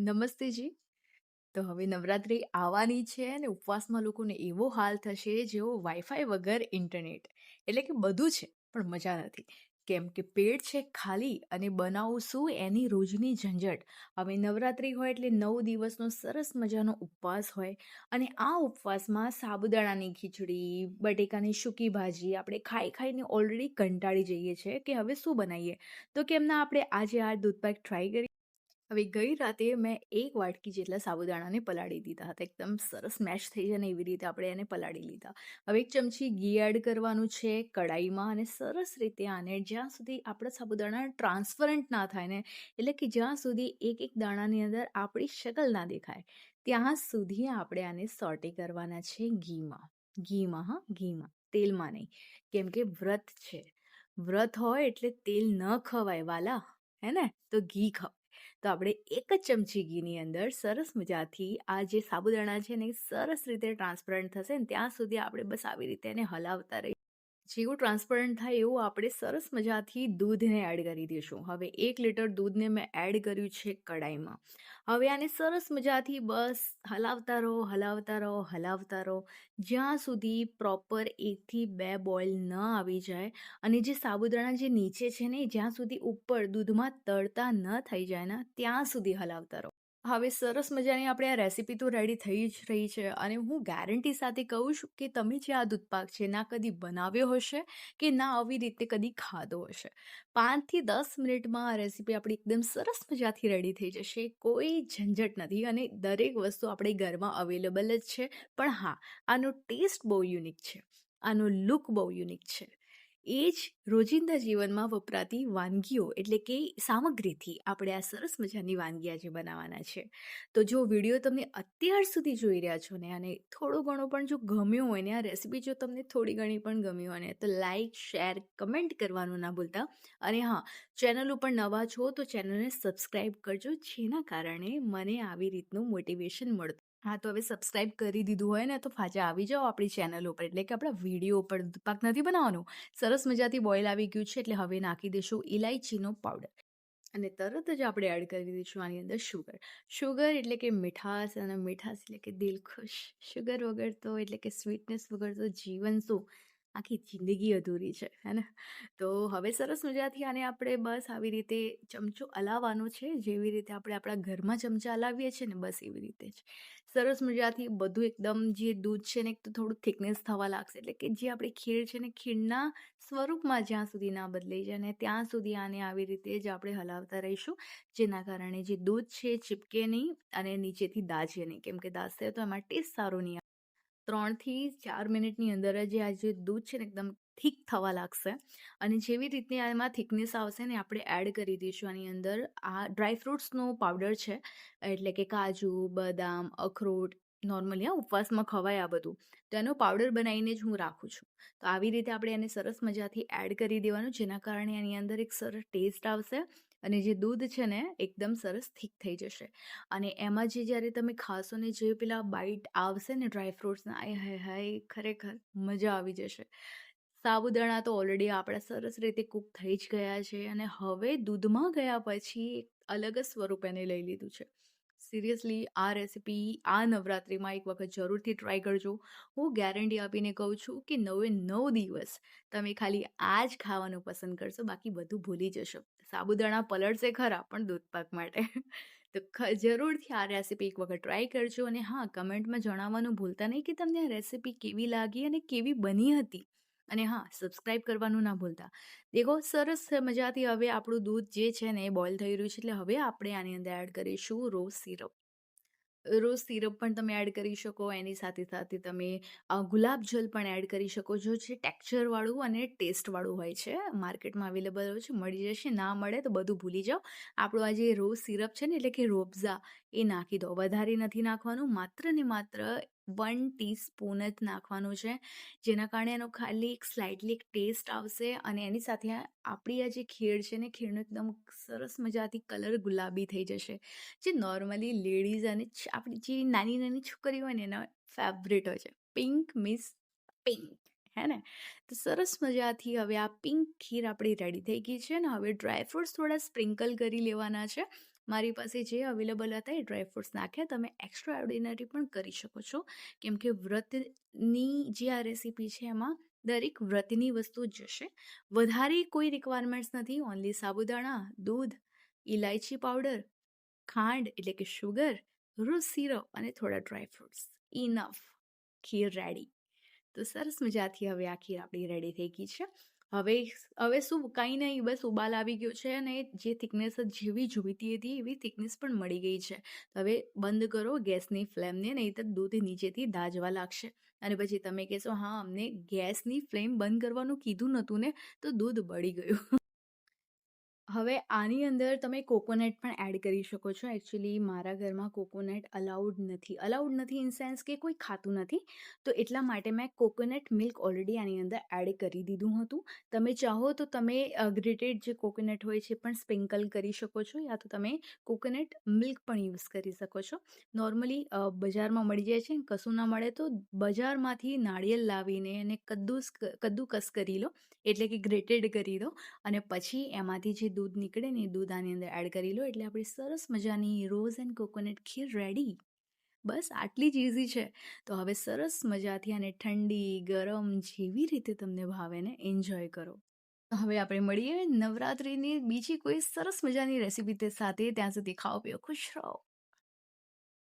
નમસ્તેજી. તો હવે નવરાત્રિ આવવાની છે અને ઉપવાસમાં લોકોને એવો હાલ થશે જેવો વાઈફાઈ વગર ઇન્ટરનેટ. એટલે કે બધું છે પણ મજા નથી. કેમ કે પેટ છે ખાલી અને બનાવું શું એની રોજની ઝંઝટ. હવે નવરાત્રિ હોય એટલે નવ દિવસનો સરસ મજાનો ઉપવાસ હોય અને આ ઉપવાસમાં સાબુદાણાની ખીચડી, બટેકાની સૂકી ભાજી આપણે ખાઈ ખાઈને ઓલરેડી કંટાળી જઈએ છીએ કે હવે શું બનાવીએ? તો કેમના આપણે આજે આ દૂધપાક ટ્રાય કરીએ? હવે ગઈ રાતે મેં એક વાટકી જેટલા સાબુદાણાને પલાળી દીધા હતા. એકદમ સરસ મેશ થઈ જાય ને એવી રીતે આપણે એને પલાળી લીધા. હવે એક ચમચી ઘી એડ કરવાનું છે કડાઈમાં અને સરસ રીતે આને જ્યાં સુધી આપણા સાબુદાણા ટ્રાન્સપરન્ટ ના થાય ને, એટલે કે જ્યાં સુધી એક એક દાણાની અંદર આપણી શકલ ના દેખાય, ત્યાં સુધી આપણે આને સોટે કરવાના છે ઘીમાં. ઘીમાં, હા, ઘીમાં તેલમાં નહીં. કેમ કે વ્રત છે. વ્રત હોય એટલે તેલ ન ખવાય, વાલા હે ને તો ઘી ખવાય. તો આપણે એક જ ચમચી ઘીની અંદર સરસ મજાથી આ જે સાબુદાણા છે ને સરસ રીતે ટ્રાન્સપરન્ટ થશે ને ત્યાં સુધી આપણે બસ આવી રીતે એને હલાવતા રહીએ. જેવું ટ્રાન્સપરન્ટ થાય એવું આપણે સરસ મજાથી દૂધને એડ કરી દઈશું. હવે એક લીટર દૂધને મેં એડ કર્યું છે કડાઈમાં હવે આને સરસ મજાથી બસ હલાવતા રહો હલાવતા રહો હલાવતા રહો. જ્યાં સુધી પ્રોપર એકથી બે બોઇલ ન આવી જાય અને જે સાબુદાણા જે નીચે છે ને, જ્યાં સુધી ઉપર દૂધમાં તળતા ન થઈ જાય ને, ત્યાં સુધી હલાવતા રહો. હવે સરસ મજાની આપણે આ રેસીપી તો રેડી થઈ જ રહી છે અને હું ગેરંટી સાથે કહું છું કે તમે જે આ દૂધપાક છે ના કદી બનાવ્યો હશે કે ના આવી રીતે કદી ખાધો હશે. પાંચથી દસ મિનિટમાં આ રેસીપી આપણી એકદમ સરસ મજાથી રેડી થઈ જશે. કોઈ ઝંઝટ નથી અને દરેક વસ્તુ આપણે ઘરમાં અવેલેબલ જ છે. પણ હા, આનો ટેસ્ટ બહુ યુનિક છે. આનો લુક બહુ યુનિક છે. એ જ રોજિંદા જીવનમાં વપરાતી વાનગીઓ એટલે કે સામગ્રીથી આપણે આ સરસ મજાની વાનગી આજે બનાવવાના છે. તો જો વીડિયો તમને અત્યાર સુધી જોઈ રહ્યા છો ને અને થોડો ઘણો પણ જો ગમ્યો હોય ને, આ રેસીપી જો તમને થોડી ઘણી પણ ગમી હોય ને, તો લાઇક શેર, કમેન્ટ કરવાનું ના ભૂલતા. અને હા, ચેનલ ઉપર નવા છો તો ચેનલને સબસ્ક્રાઈબ કરજો, જેના કારણે મને આવી રીતનું મોટિવેશન મળતું હા, તો હવે સબસ્ક્રાઇબ કરી દીધું હોય ને, તો પાછા આવી જાઓ આપણી ચેનલ ઉપર. એટલે કે આપણા વીડિયો ઉપર પાક નથી બનાવવાનું. સરસ મજાથી બોઇલ આવી ગયું છે, એટલે હવે નાખી દઈશું ઇલાયચીનો પાવડર અને તરત જ આપણે એડ કરી દઈશું આની અંદર શુગર શુગર એટલે કે મીઠાશ અને મીઠાશ એટલે કે દિલખુશ. શુગર વગર તો, એટલે કે સ્વીટનેસ વગર તો જીવન શું? આખી જિંદગી અધૂરી છે, હે ને? તો હવે સરસ મજાથી આને આપણે બસ આવી રીતે ચમચો હલાવવાનો છે, જેવી રીતે આપણે આપણા ઘરમાં ચમચા હલાવીએ છીએ ને, બસ એવી રીતે જ. સરસ મજાથી બધું એકદમ જે દૂધ છે ને, એક તો થોડું થિકનેસ થવા લાગશે, એટલે કે જે આપણી ખીર છે ને, ખીરના સ્વરૂપમાં જ્યાં સુધી ના બદલાઈ જાય ને, ત્યાં સુધી આને આવી રીતે જ આપણે હલાવતા રહીશું. જેના કારણે જે દૂધ છે ચીપકે નહીં અને નીચેથી દાજે નહીં. કેમ કે દાજશે તો એમાં ટેસ્ટ સારો નહીં ત્રણથી ચાર મિનિટની અંદર જ આ જે દૂધ છે ને એકદમ થીક થવા લાગશે. અને જેવી રીતની એમાં થિકનેસ આવશે ને આપણે એડ કરી દઈશું આની અંદર, આ ડ્રાય ફ્રૂટ્સનો પાવડર છે. એટલે કે કાજુ, બદામ, અખરોટ, નોર્મલી હા, ઉપવાસમાં ખવાય આ બધું. તો એનો પાવડર બનાવીને જ હું રાખું છું. તો આવી રીતે આપણે એને સરસ મજાથી એડ કરી દેવાનું, જેના કારણે એની અંદર એક સરસ ટેસ્ટ આવશે. અને જે દૂધ છે ને, એકદમ સરસ થીક થઈ જશે. અને એમાં જે જ્યારે તમે ખાશો ને, જે પેલા બાઇટ આવશે ને ડ્રાય ફ્રૂટ્સના આય હાય હાય, ખરેખર મજા આવી જશે. સાબુદાણા તો ઓલરેડી આપણા સરસ રીતે કૂક થઈ જ ગયા છે અને હવે દૂધમાં ગયા પછી એક અલગ જ સ્વરૂપ એને લઈ લીધું છે. સિરિયસલી આ રેસિપી આ નવરાત્રિમાં એક વખત જરૂરથી ટ્રાય કરજો. હું ગેરંટી આપીને કહું છું કે નવે નવ દિવસ તમે ખાલી આ જ ખાવાનું પસંદ કરશો, બાકી બધું ભૂલી જશો. સાબુદાણા પલળશે ખરા, પણ દૂધપાક માટે. તો જરૂરથી આ રેસીપી એક વખત ટ્રાય કરજો અને હા કમેન્ટમાં જણાવવાનું ભૂલતા નહીં કે તમને આ રેસીપી કેવી લાગી અને કેવી બની હતી. અને હા સબસ્ક્રાઈબ કરવાનું ના ભૂલતા. દેખો, સરસ મજાથી હવે આપણું દૂધ જે છે ને એ બોઇલ થઈ રહ્યું છે, એટલે હવે આપણે આની અંદર એડ કરીશું રોઝ સિરપ. રોઝ સિરપ પણ તમે એડ કરી શકો, એની સાથે સાથે તમે ગુલાબ જલ પણ એડ કરી શકો, જો જે ટેક્સચરવાળું અને ટેસ્ટવાળું હોય છે, માર્કેટમાં અવેલેબલ હોય છે, મળી જશે, ના મળે તો બધું ભૂલી જાઓ. આપણું આ જે રોઝ સિરપ છે ને, એટલે કે રોબઝા, એ નાખી દો. વધારે નથી નાખવાનું, માત્ર ને માત્ર વન ટીસ્પૂન જ નાખવાનું છે. જેના કારણે એનો ખાલી એક સ્લાઇટલી એક ટેસ્ટ આવશે અને એની સાથે આપણી આ જે ખીર છે ને, ખીરનો એકદમ સરસ મજાથી કલર ગુલાબી થઈ જશે. જે નોર્મલી લેડીઝ અને આપણી જે નાની નાની છોકરીઓ હોય ને, એના ફેવરેટ હોય છે. પિંક મિસ પિંક હે ને? તો સરસ મજાથી હવે આ પિંક ખીર આપણી રેડી થઈ ગઈ છે ને, હવે ડ્રાય ફ્રૂટ્સ થોડા સ્પ્રિંકલ કરી લેવાના છે. મારી પાસે જે અવેલેબલ હતા એ ડ્રાય ફ્રૂટ્સ નાખ્યા. તમે એક્સ્ટ્રા ઓર્ડિનરી પણ કરી શકો છો. કેમ કે વ્રતની જે આ રેસીપી છે એમાં દરેક વ્રતની વસ્તુ જશે વધારે કોઈ રિક્વાયરમેન્ટ્સ નથી. ઓનલી સાબુદાણા, દૂધ ઇલાયચી પાવડર ખાંડ એટલે કે શુગર રોઝ સિરપ અને થોડા ડ્રાય ફ્રૂટ્સ ઇનફ ખીર રેડી તો સરસ મજાથી હવે આ ખીર આપણી રેડી થઈ ગઈ છે. હવે હવે શું કાંઈ નહીં, બસ ઉબાલ આવી ગયો છે અને જે થિકનેસ જેવી જોઈતી હતી, એવી થિકનેસ પણ મળી ગઈ છે. હવે બંધ કરો ગેસની ફ્લેમને નહીં તો દૂધ નીચેથી દાજવા લાગશે. અને પછી તમે કહેશો, હા, અમને ગેસની ફ્લેમ બંધ કરવાનું કીધું નહોતું ને, તો દૂધ બળી ગયું. હવે આની અંદર તમે કોકોનટ પણ એડ કરી શકો છો. એકચ્યુઅલી મારા ઘરમાં કોકોનટ અલાઉડ નથી. અલાઉડ નથી ઇન સેન્સ કે કોઈ ખાતું નથી. તો એટલા માટે મેં કોકોનટ મિલ્ક ઓલરેડી આની અંદર એડ કરી દીધું હતું. તમે ચાહો તો તમે ગ્રેટેડ જે કોકોનટ હોય છે પણ સ્પ્રિંકલ કરી શકો છો યા તો તમે કોકોનટ મિલ્ક પણ યુઝ કરી શકો છો. નોર્મલી બજારમાં મળી જાય છે કશું ના મળે તો બજારમાંથી નાળિયેર લાવીને એને કદ્દુસ કદ્દુકસ કરી લો. એટલે કે ગ્રેટેડ કરી દો. અને પછી એમાંથી જે દૂધ નીકળે ને એ દૂધ આની અંદર એડ કરી લો એટલે આપણી સરસ મજાની રોઝ એન્ડ કોકોનટ ખીર રેડી બસ આટલી જ ઇઝી છે. તો હવે સરસ મજાથી આને ઠંડી, ગરમ જેવી રીતે તમને ભાવે ને એન્જોય કરો હવે આપણે મળીએ નવરાત્રિની બીજી કોઈ સરસ મજાની રેસીપી સાથે. ત્યાં સુધી ખાઓ, પીઓ, ખુશ રહો.